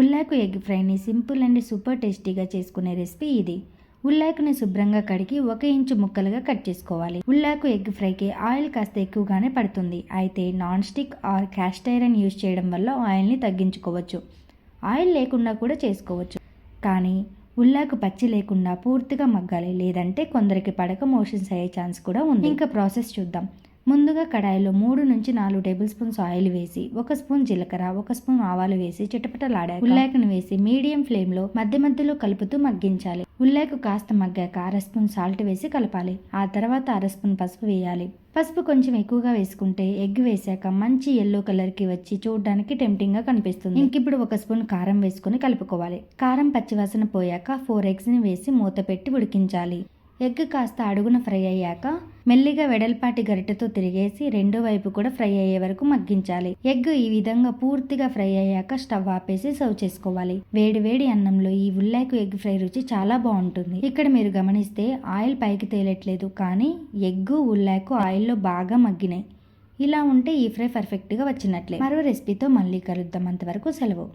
ఉల్లాకు egg ఫ్రైని simple and super టేస్టీగా చేసుకునే రెసిపీ ఇది. ఉల్లాకుని శుభ్రంగా కడిగి ఒక ఇంచు ముక్కలుగా కట్ చేసుకోవాలి. ఉల్లాకు ఎగ్ ఫ్రైకి ఆయిల్ కాస్త ఎక్కువగానే పడుతుంది. అయితే non stick or cast iron use చేయడం వల్ల ఆయిల్ని తగ్గించుకోవచ్చు. ఆయిల్ లేకుండా కూడా చేసుకోవచ్చు. కానీ ఉల్లాకు పచ్చి లేకుండా పూర్తిగా మగ్గాలి. లేదంటే కొందరికి పడక మోషన్స్ అయ్యే ఛాన్స్ కూడా ఉంది. ఇంకా ప్రాసెస్ చూద్దాం. ముందుగా కడాయిలో మూడు నుంచి నాలుగు టేబుల్ స్పూన్స్ ఆయిల్ వేసి ఒక స్పూన్ జీలకర్ర ఒక స్పూన్ ఆవాలు వేసి చిటపటలాడా ఉల్లాకను వేసి మీడియం ఫ్లేమ్లో మధ్య మధ్యలో కలుపుతూ మగ్గించాలి. ఉల్లాకు కాస్త మగ్గాక అర స్పూన్ సాల్ట్ వేసి కలపాలి. ఆ తర్వాత అర స్పూన్ పసుపు వేయాలి. పసుపు కొంచెం ఎక్కువగా వేసుకుంటే ఎగ్ వేసాక మంచి ఎల్లో కలర్కి వచ్చి చూడడానికి టెంప్టింగ్గా కనిపిస్తుంది. ఇంక ఇప్పుడు ఒక స్పూన్ కారం వేసుకుని కలుపుకోవాలి. కారం పచ్చివాసన పోయాక ఫోర్ ఎగ్స్ని వేసి మూత పెట్టి ఉడికించాలి. ఎగ్ కాస్త అడుగున ఫ్రై అయ్యాక మెల్లిగా వెడల్పాటి గరిటెతో తిరిగేసి రెండో వైపు కూడా ఫ్రై అయ్యే వరకు మగ్గించాలి. ఎగ్ ఈ విధంగా పూర్తిగా ఫ్రై అయ్యాక స్టవ్ ఆపేసి సర్వ్ చేసుకోవాలి. వేడి వేడి అన్నంలో ఈ ఉల్లాకు ఎగ్ ఫ్రై రుచి చాలా బాగుంటుంది. ఇక్కడ మీరు గమనిస్తే ఆయిల్ పైకి తేలట్లేదు కానీ ఎగ్ ఉల్లాకు ఆయిల్లో బాగా మగ్గినాయి. ఇలా ఉంటే ఈ ఫ్రై పర్ఫెక్ట్గా వచ్చినట్లే. మరో రెసిపీతో మళ్ళీ కలుద్దాం. అంతవరకు సెలవు.